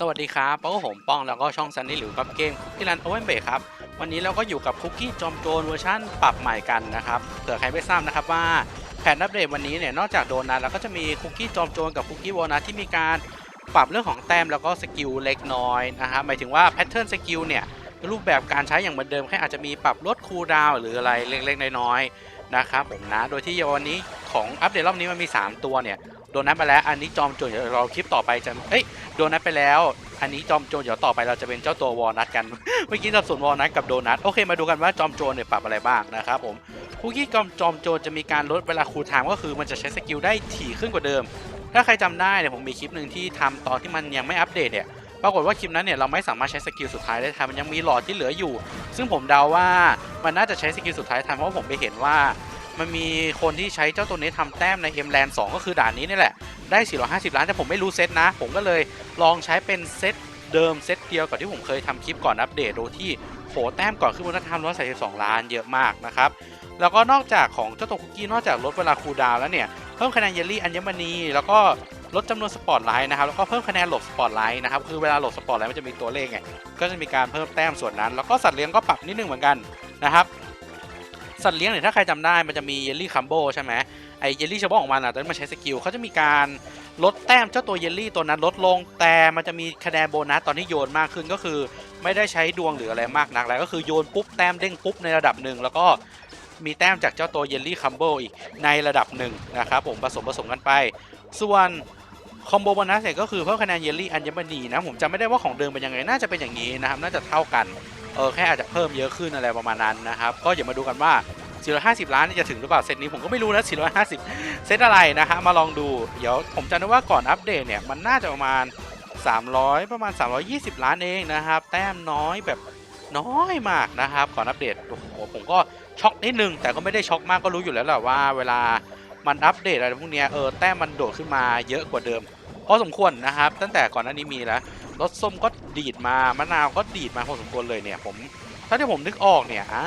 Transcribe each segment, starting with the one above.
สวัสดีครับป้าผมป้องแล้วก็ช่องซันนี่หรือกับเกมคุกกี้รันโอเวนเบครับ วันนี้เราก็อยู่กับคุกกี้จอมโจรเวอร์ชันปรับใหม่กันนะครับ เผื่อใครไม่ทราบนะครับว่าแผนอัปเดตวันนี้เนี่ย นอกจากโดนัทแล้วก็จะมีคุกกี้จอมโจรกับคุกกี้โบนัสที่มีการปรับเรื่องของแต้มแล้วก็สกิลเล็กน้อยนะครับ หมายถึงว่าแพทเทิร์นสกิลเนี่ยรูปแบบการใช้อย่างเหมือนเดิมแค่อาจจะมีปรับลดคูลดาวหรืออะไรเล็กๆน้อยๆนะครับผมนะ โดยที่วันนี้ของอัปเดตรอบนี้มันมี 3 ตัวเนี่ย ดนัทไปแล้ว อันนี้จอมโจรเดี๋ยวเราคลิปต่อไปจะเอ้ยโดนัทไปแล้ว อันนี้จอมโจรเดี๋ยวต่อไปเราจะเป็นเจ้าตัววอลนัทกัน เมื่อกี้สับสนวอลนัทกับโดนัทโอเคมาดูกันว่าจอมโจรเนี่ยปรับอะไรบ้างนะครับผมคุกกี้จอมจอมโจรจะมีการลดเวลาคูลไทม์ก็คือมันจะใช้สกิลได้ถี่ขึ้นกว่าเดิม ถ้าใครจำได้เนี่ยผมมีคลิปหนึ่งที่ทำตอนที่มันยังไม่อัปเดตเนี่ยปรากฏว่าคลิปนั้นเนี่ยเราไม่สามารถใช้สกิลสุดท้ายได้ทันมันยังมีหลอดที่เหลืออยู่ ซึ่งผมเดาว่ามันน่าจะใช้สกิลสุดท้ายทันเพราะผมไปเห็นว่า มันมีคนที่ใช้เจ้าตัวนี้ทำแต้มใน M Land 2ก็คือด่านนี้นี่แหละ ได้ 450 ล้าน แต่ผมไม่รู้เซตนะ ผมก็เลยลองใช้เป็นเซตเดิมเซตเดียวกับที่ผมเคยทำคลิปก่อนอัปเดตโดยที่โหแต้มก่อนขึ้นบนธรรม132ล้านเยอะมากนะครับ แล้วก็นอกจากของเจ้าตัวคุกกี้นอกจากลดเวลาคูดาวแล้วเนี่ย เพิ่มคะแนนเยลลี่อัญมณี แล้วก็ลดจำนวนสปอตไลท์นะครับ แล้วก็เพิ่มคะแนนหลบสปอตไลท์นะครับ คือเวลาหลบสปอตไลท์มันจะมีตัวเลขไง ก็จะมีการเพิ่มแต้มส่วนนั้น แล้วก็สัตว์เลี้ยงก็ปรับนิดนึงเหมือนกันนะครับ สัตว์เลี้ยงเนี่ยถ้าใครจำได้มันจะมีเยลลี่คัมโบใช่ไหมไอเยลลี่เฉพาะของมันอะตอนนี้มันใช้สกิลเขาจะมีการลดแต้มเจ้าตัวเยลลี่ตัวนั้นลดลง แต่มันจะมีคะแนนโบนัสตอนที่โยนมากขึ้นก็คือ ไม่ได้ใช้ดวงหรืออะไรมากนักแล้วก็คือโยนปุ๊บแต้มเด้งปุ๊บในระดับหนึ่งแล้วก็มีแต้มจากเจ้าตัวเยลลี่คัมโบอีกในระดับหนึ่งนะครับผมผสมผสมกันไป ส่วนคอมโบโบนัสเนี่ยก็คือเพิ่มคะแนนเยลลี่อัญมณีนะผมจำไม่ได้ว่าของเดิมเป็นยังไงน่าจะเป็นอย่างนี้นะครับน่าจะเท่ากัน เออแค่อาจจะเพิ่มเยอะขึ้นอะไรประมาณนั้นนะครับ ก็อย่ามาดูกันว่า 450 ล้านนี่จะถึงหรือเปล่าเซตนี้ผมก็ไม่รู้นะ 450 เซตอะไรนะฮะมาลองดู เดี๋ยวผมจำได้ว่าก่อนอัปเดตเนี่ยมันน่าจะประมาณ 300 ประมาณ 320 ล้านเองนะครับ แต้มน้อยแบบน้อยมากนะครับ ก่อนอัปเดตโอ้โหผมก็ช็อกนิดนึง แต่ก็ไม่ได้ช็อกมากก็รู้อยู่แล้วแหละว่าเวลามันอัปเดตอะไรพวกเนี้ยเออแต้มมันโดดขึ้นมาเยอะกว่าเดิมพอสมควรนะครับ ตั้งแต่ก่อนหน้านี้มีแล้ว รสส้มก็ดีดมามะนาวก็ดีดมาพอสมควรเลยเนี่ยผมถ้าที่ผมนึกออกเนี่ยอ่า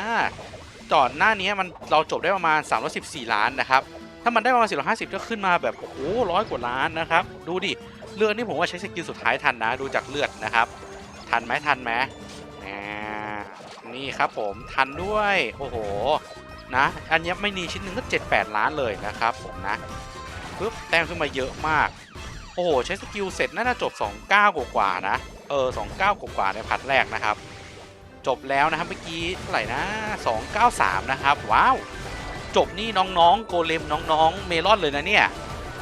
จอดหน้านี้มันเราจบได้ประมาณ 314 ล้านนะครับ ถ้ามันได้ประมาณ 450 ก็ขึ้นมาแบบโอ้โหร้อยกว่าล้านนะครับ ดูดิ เลือดนี่ผมว่าใช้สกิลสุดท้ายทันนะ ดูจากเลือดนะครับ ทันไหมทันไหมนี่ครับผมทันด้วย โอ้โห นะอันนี้ไม่นีชิ้นหนึ่งก็ 7-8 ล้านเลยนะครับผมนะปึ๊บแต้มขึ้นมาเยอะมาก อ้โห ใช้สกิลเสร็จน่าจะจบ 29 กว่าๆนะ เออ 29 กว่าๆในพัดแรกนะครับ จบแล้วนะครับเมื่อกี้เท่าไหร่นะ 293 นะครับ ว้าว จบนี่น้องๆ โกเลมน้องๆ เมลอนเลยนะเนี่ย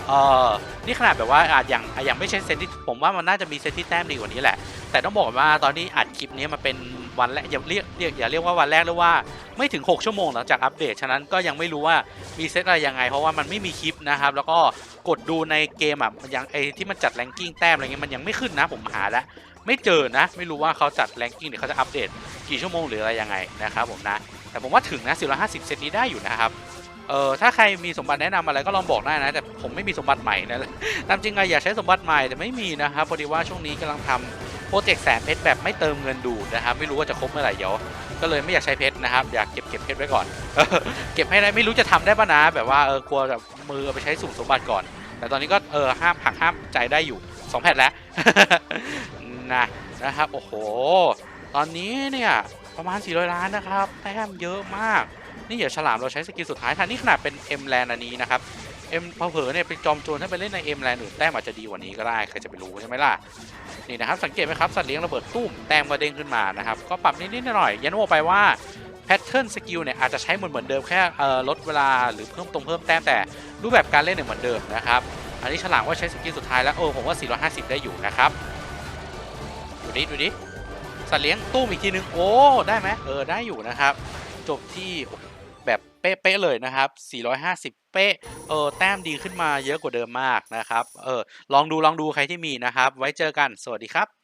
เออนี่ขนาดแบบว่าอาจอย่างอย่างไม่ใช่เซตที่ผมว่ามันน่าจะมีเซตที่แต้มดีกว่านี้แหละ แต่ต้องบอกว่าตอนนี้อัดคลิปนี้มาเป็นวันแรกอย่าเรียกเรียกอย่าเรียกว่าวันแรกเลยว่าไม่ถึง 6 ชั่วโมงหลังจากอัปเดต ฉะนั้นก็ยังไม่รู้ว่ามีเซตอะไรยังไง เพราะว่ามันไม่มีคลิปนะครับ แล้วก็กดดูในเกมอะมันยังไอที่มันจัดแรงกิ้งแต้มอะไรเงี้ยมันยังไม่ขึ้นนะผมหาแล้วไม่เจอนะ ไม่รู้ว่าเขาจัดแรงกิ้งหรือเขาจะอัปเดตกี่ชั่วโมงหรืออะไรยังไงนะครับผมนะแต่ผมว่าถึงนะ450 เซตนี้ได้อยู่นะครับ เออถ้าใครมีสมบัติแนะนำอะไรก็ลองบอกได้นะ แต่ผมไม่มีสมบัติใหม่นะตามจริงอะอยากใช้สมบัติใหม่แต่ไม่มีนะครับพอดีว่าช่วงนี้กำลังทำโปรเจกต์แสนเพชรแบบไม่เติมเงินดูนะครับไม่รู้ว่าจะครบเมื่อไหร่เดี๋ยวก็เลยไม่อยากใช้เพชรนะครับอยากเก็บเก็บเพชรไว้ก่อน เก็บให้ได้ไม่รู้จะทำได้ปะนะแบบว่าเออกลัวแบบมือไปใช้สุ่มสมบัติก่อน แต่ตอนนี้ก็เออห้ามหักห้ามใจได้อยู่สองแผ่นแล้วนะนะครับโอ้โห ตอนนี้เนี่ยประมาณ400ล้านนะครับแต้มเยอะมาก นี่เดี๋ยวฉลามเราใช้สกิลสุดท้ายทันนี่ขนาดเป็น M Land อันนี้นะครับ M พอเผลอเนี่ยเป็นจอมโจรถ้าไปเล่นใน M Land อื่นแต้มอาจจะดีกว่านี้ก็ได้ใครจะไปรู้ใช่ไหมล่ะนี่นะครับสังเกตไหมครับสัตว์เลี้ยงระเบิดตุ้มแต้มก็เด้งขึ้นมานะครับก็ปรับนิดๆหน่อยๆยันโอไปว่าแพทเทิร์นสกิลเนี่ยอาจจะใช้เหมือนเหมือนเดิมแค่เอ่อลดเวลาหรือเพิ่มตรงเพิ่มแต้มแต่รูปแบบการเล่นเนี่ยเหมือนเดิมนะครับอันนี้ฉลามว่าใช้สกิลสุดท้ายแล้วโอ้ผมว่า 450 ได้อยู่นะครับดูดิดูดิสัตว์เลี้ยงตุ้มอีกทีนึงโอ้ได้ไหมเออได้อยู่นะครับ จบที่ ป๊ะๆเลยนะครับ 450 เป๊ะเออแต้มดีขึ้นมาเยอะกว่าเดิมมากนะครับเออลองดูลองดูใครที่มีนะครับ ไว้เจอกันสวัสดีครับ